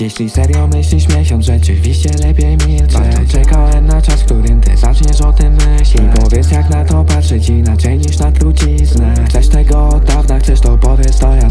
Jeśli serio myślisz miesiąc, rzeczywiście lepiej milczeć. Bardzo czekałem na czas, w którym ty zaczniesz o tym myśleć. I powiedz jak na to patrzeć inaczej niż na truciznę Chcesz tego od dawna, chcesz to powiedz, to ja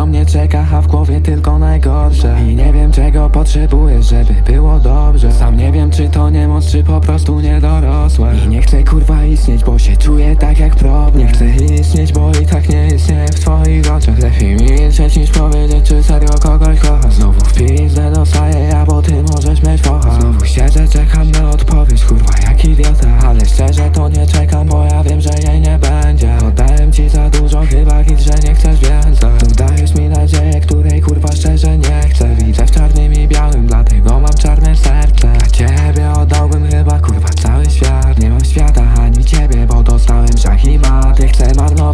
co mnie czeka, a w głowie tylko najgorsze. I nie wiem czego potrzebuję, żeby było dobrze. Sam nie wiem czy to niemoc, czy po prostu niedorosłe. I nie chcę kurwa istnieć, bo się czuję tak jak problem. Nie chcę istnieć, bo i tak nie istnieję w twoich oczach. Lepiej milczeć niż powiedzieć, czy serio kogoś kochasz. Znowu w pizdę dostaję ja, bo ty możesz mieć focha Znowu siedzę, czekam na odpowiedź, kurwa jak idiota. Ale szczerze to nie czekam, bo ja wiem, że jej nie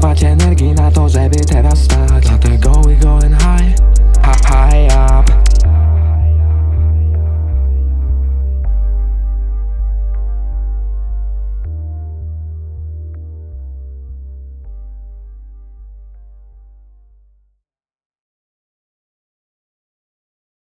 dawać energii